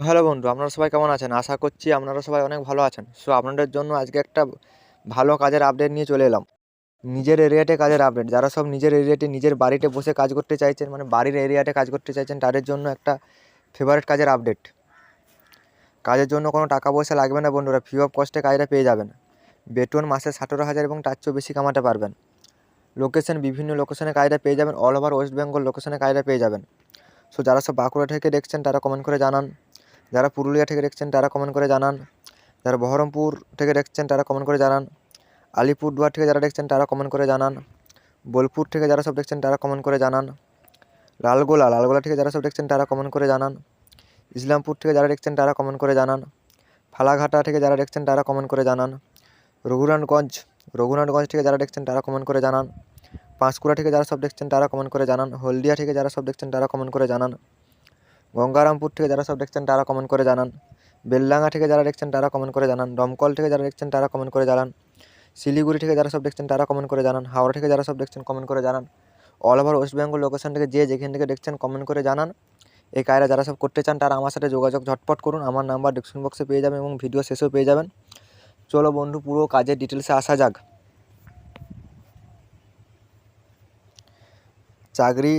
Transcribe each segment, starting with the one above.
Hello বন্ধু, আপনারা সবাই কেমন আছেন? আশা করছি আপনারা সবাই অনেক ভালো আছেন। সো আপনাদের জন্য আজকে একটা ভালো কাজের আপডেট নিয়ে চলে এলাম। নিজের এরিয়াতে কাজের আপডেট যারা সব নিজের এরিয়াতে নিজের বাড়িতে বসে কাজ করতে চাইছেন মানে বাড়ির এরিয়াতে কাজ করতে চাইছেন, তাদের জন্য একটা ফেভারিট কাজের আপডেট কাজের জন্য কোনো টাকা পয়সা লাগবে না বন্ধুরা। ফ্রি অফ কস্টে কাজটা পেয়ে যাবেন। বেতন মাসে সতেরো হাজার এবং তার চেয়েও বেশি কামাতে পারবেন। লোকেশন বিভিন্ন লোকেশনে কাজটা পেয়ে যাবেন। অল ওভার ওয়েস্ট বেঙ্গল লোকেশনে কাজটা পেয়ে যাবেন। সো যারা সব বাঁকুড়া থেকে দেখছেন, তারা কমেন্ট করে জানান। যারা পুরুলিয়া থেকে দেখছেন তারা কমেন্ট করে জানান যারা বহরমপুর থেকে দেখছেন তারা কমেন্ট করে জানান আলিপুরদুয়ার থেকে যারা দেখছেন তারা কমেন্ট করে জানান বোলপুর থেকে যারা সব দেখছেন তারা কমেন্ট করে জানান লালগোলা লালগোলা থেকে যারা সব দেখছেন তারা কমেন্ট করে জানান ইসলামপুর থেকে যারা দেখছেন তারা কমেন্ট করে জানান ফালাঘাটা থেকে যারা দেখছেন তারা কমেন্ট করে জানান রঘুনাথগঞ্জ রঘুনাথগঞ্জ থেকে যারা দেখছেন তারা কমেন্ট করে জানান পাঁশকুড়া থেকে যারা সব দেখছেন তারা কমেন্ট করে জানান হলদিয়া থেকে যারা সব দেখছেন তারা কমেন্ট করে জানান গঙ্গারামপুর থেকে যারা সব দেখছেন, তারা কমেন্ট করে জানান। বেলডাঙ্গা থেকে যারা দেখছেন, তারা কমেন্ট করে জানান। দমকল থেকে যারা দেখছেন, তারা কমেন্ট করে জানান। শিলিগুড়ি থেকে যারা সব দেখছেন, তারা কমেন্ট করে জানান। হাওড়া থেকে যারা সব দেখছেন কমেন্ট করে জানান। All over West Bengal location থেকে যে যেখান থেকে দেখছেন কমেন্ট করে জানান। এই কাজটা যারা সব করতে চান, তারা আমার সাথে যোগাযোগ ঝটপট করুন। আমার নাম্বার ডিসক্রিপশন বক্সে পেয়ে যাবেন এবং ভিডিও শেষেও পেয়ে যাবেন। চলো বন্ধু, পুরো কাজের ডিটেলসে আসা যাক। চাকরি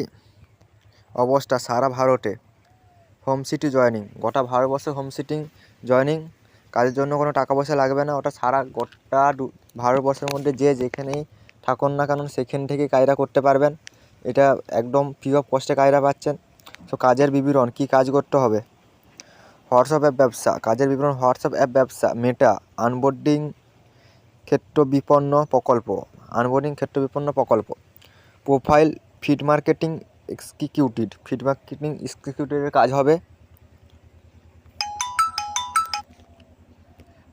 অবস্থা সারা ভারতে। Home city joining. গোটা ভারতবর্ষে হোম সিটিং জয়নিং। কাজের জন্য কোনো টাকা পয়সা লাগবে না, ওটা সারা গোটা ভারতবর্ষের মধ্যে যে যেখানেই থাকুন না কেন, সেখান থেকে কাজটা করতে পারবেন। এটা একদম ফ্রি অফ কস্টে কাজটা পাচ্ছেন। তো কাজের বিবরণ, কী কাজ করতে হবে? হোয়াটসঅ্যাপ অ্যাপ ব্যবসা, কাজের বিবরণ, হোয়াটসঅ্যাপ অ্যাপ ব্যবসা, মেটা, আনবোর্ডিং ক্ষেত্র বিপন্ন প্রকল্প, আনবোর্ডিং ক্ষেত্র বিপন্ন প্রকল্প। Profile, feed marketing executive feed marketing এক্সিকিউটিভের কাজ হবে।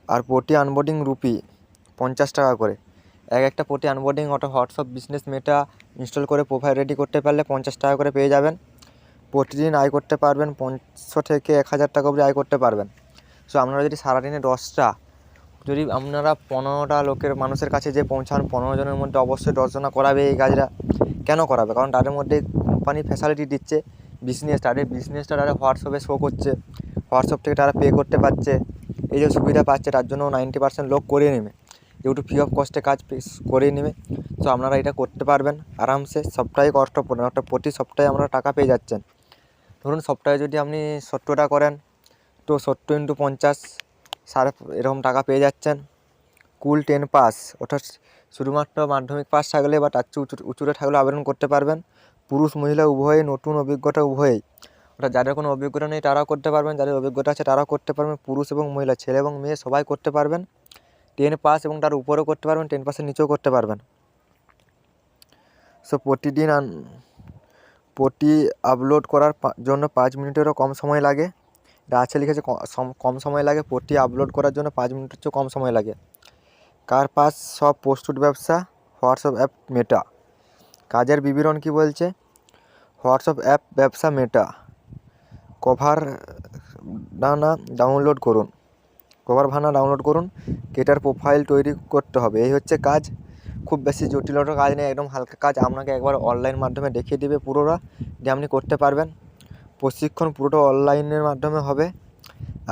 আর প্রতি আনবোর্ডিং রুপি, পঞ্চাশ টাকা করে। এক একটা প্রতি আনবোর্ডিং ওটা হোয়াটসঅ্যাপ, বিজনেস, মেটা ইনস্টল করে প্রোফাইল রেডি করতে পারলে পঞ্চাশ টাকা করে পেয়ে যাবেন। প্রতিদিন আয় করতে পারবেন পাঁচশো থেকে এক হাজার টাকা অবধি আয় করতে পারবেন। সো আপনারা যদি সারাদিনে দশটা, যদি আপনারা পনেরোটা লোকের মানুষের কাছে যে পৌঁছান, পনেরো জনের মধ্যে অবশ্যই দশজনা করাবে এই কাজটা। কেন করাবে? কারণ তাদের মধ্যে কোম্পানি ফ্যাসিলিটি দিচ্ছে বিজনেস তাদের বিজনেসটা তারা হোয়াটসঅ্যাপে শো করছে। হোয়াটসঅ্যাপ থেকে তারা পে করতে পারছে। এই যে সুবিধা পাচ্ছে, তার জন্য নাইনটি পার্সেন্ট লোক করে নেবে। যেহেতু ফ্রি অফ কস্টে কাজ করে নেবে। তো আপনারা এটা করতে পারবেন আরামসে। সপ্তাহে কষ্ট পড়ে অর্থাৎ প্রতি সপ্তাহে আপনারা টাকা পেয়ে যাচ্ছেন। ধরুন, সপ্তাহে যদি আপনি সত্তরটা করেন, তো সত্তর ইন্টু পঞ্চাশ, সাড়ে এরকম টাকা পেয়ে যাচ্ছেন। কুল টেন পাস অর্থাৎ শুধুমাত্র মাধ্যমিক পাস থাকলে বা তার চেয়ে উঁচু, উঁচুতে থাকলে আবেদন করতে পারবেন। পুরুষ মহিলা উভয়ই নতুন অভিজ্ঞতা উভয়ই। অর্থাৎ যাদের কোনো অভিজ্ঞতা নেই তারাও করতে পারবেন, যাদের অভিজ্ঞতা আছে তারাও করতে পারবেন, পুরুষ এবং মহিলা, ছেলে এবং মেয়ে সবাই করতে পারবেন। টেন পাস এবং তার উপরেও করতে পারবেন টেন পাসের নিচেও করতে পারবেন। সো প্রতিদিন প্রতি আপলোড করার জন্য পাঁচ মিনিটেরও কম সময় লাগে। এটা আছে লিখেছে কম সময় লাগে, প্রতি আপলোড করার জন্য পাঁচ মিনিটের চেয়েও কম সময় লাগে। কার পাস সব প্রস্তুত ব্যবসা, হোয়াটসঅ্যাপ অ্যাপ মেটা কাজের বিবরণ কি বলছে? হোয়াটসঅ্যাপ অ্যাপ ব্যবসা মেটা। কভার ডানা ডাউনলোড করুন। কভার ভানা ডাউনলোড করুন। কেটার প্রোফাইল তৈরি করতে হবে। এই হচ্ছে কাজ। খুব বেশি জটিলতা কাজ নেই। একদম হালকা কাজ। আপনাকে একবার অনলাইন মাধ্যমে দেখিয়ে দেবে পুরোটা। যে আপনি করতে পারবেন। প্রশিক্ষণ পুরোটা অনলাইনের মাধ্যমে হবে।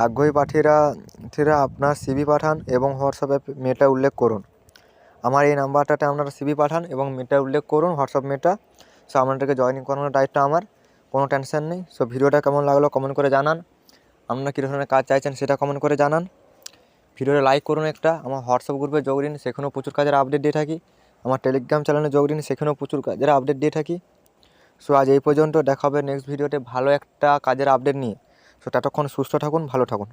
আগ্রহী প্রার্থীরা আপনার সিভি পাঠান এবং হোয়াটসঅ্যাপে মেটা উল্লেখ করুন। আমার এই নাম্বারটাতে আপনারা সিবি পাঠান এবং মেটা উল্লেখ করুন হোয়াটসঅ্যাপ মেটা সো আপনাদেরকে জয়েনিং করানোর দায়িত্ব আমার, কোনো টেনশন নেই। সো ভিডিওটা কেমন লাগল কমেন্ট করে জানান। আপনারা কী ধরনের কাজ চাইছেন সেটা কমেন্ট করে জানান। ভিডিওটা লাইক করুন একটা। আমার হোয়াটসঅ্যাপ গ্রুপে যোগ দিন, সেখানেও প্রচুর কাজের আপডেট দিয়ে থাকি। আমার টেলিগ্রাম চ্যানেলে যোগ দিন, সেখানেও প্রচুর কাজের আপডেট দিয়ে থাকি। সো আজ এই পর্যন্ত দেখা হবে নেক্সট ভিডিওতে ভালো একটা কাজের আপডেট নিয়ে। সো ততক্ষণ সুস্থ থাকুন, ভালো থাকুন।